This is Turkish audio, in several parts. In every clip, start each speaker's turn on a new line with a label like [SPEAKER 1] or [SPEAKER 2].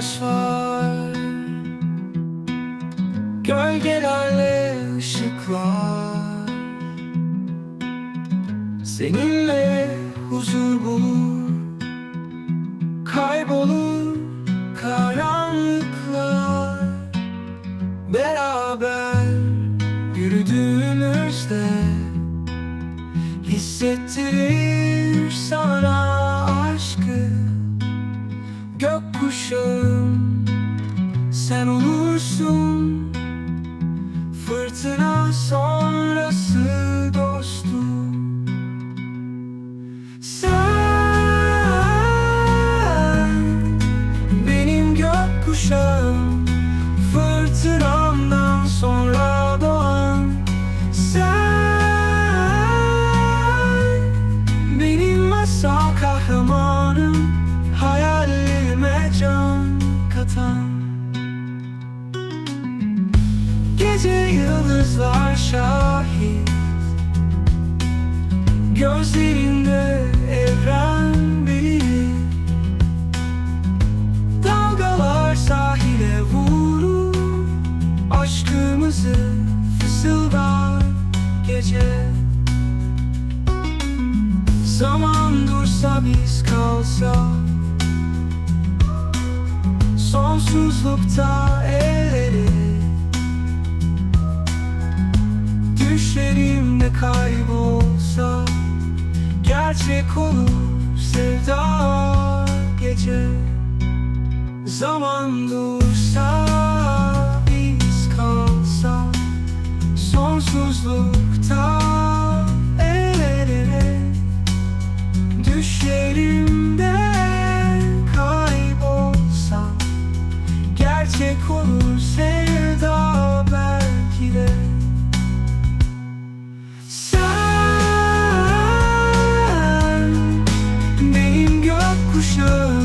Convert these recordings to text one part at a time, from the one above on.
[SPEAKER 1] savaş var. Gölgelerle ışıklar. Seninle huzur bulur. Kaybolur karanlıklar. Beraber yürüdüğümüzde Hissettirir sana aşkı Gökkuşağım sen olursun. Fırtına sonrası Gözlerinde evren bilir Dalgalar sahile vurur Aşkımızı fısıldar gece. Zaman dursa biz kalsak Sonsuzlukta el ele. Düşlerimde kaybolsa Gerçek olur sevda gece. Zaman dursa biz kalsak Sonsuzlukta should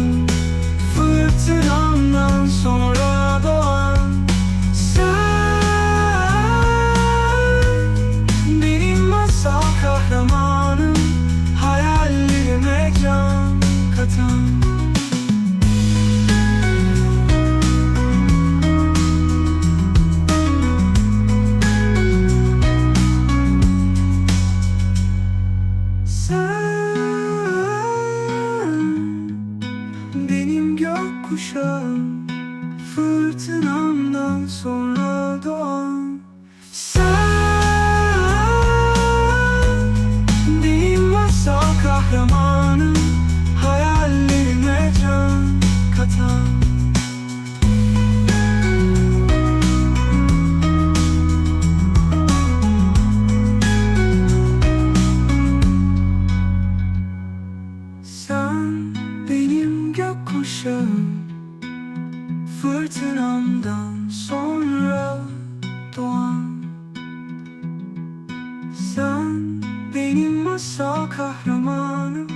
[SPEAKER 1] Kahramanım.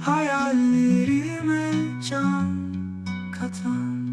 [SPEAKER 1] Hayallerime can katan.